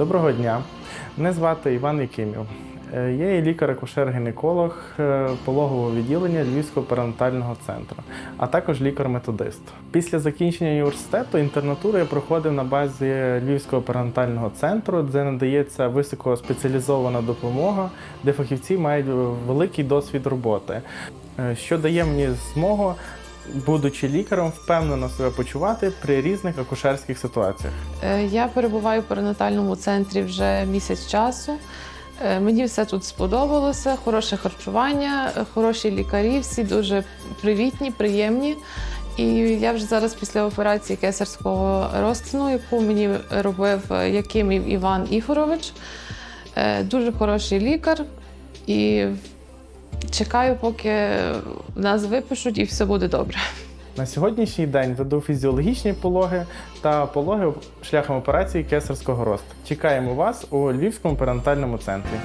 Доброго дня. Мене звати Іван Якимів. Е, Я є лікар-акушер-гінеколог е, пологового відділення Львівського перинатального центру, а також лікар-методист. Після закінчення університету інтернатуру я проходив на базі Львівського перинатального центру, де надається високоспеціалізована допомога, де фахівці мають великий досвід роботи, е, що дає мені змогу, будучи лікарем, впевнено себе почувати при різних акушерських ситуаціях. Е, Я перебуваю в перинатальному центрі вже місяць часу. Е, Мені все тут сподобалося, хороше харчування, е, хороші лікарі, всі дуже привітні, приємні. І я вже зараз після операції кесарського розтину, яку мені робив Якимів Іван Ігорович, дуже хороший лікар. І чекаю, поки нас випишуть і все буде добре. На сьогоднішній день веду фізіологічні пологи та пологи шляхом операції кесарського росту. Чекаємо вас у Львівському перинатальному центрі.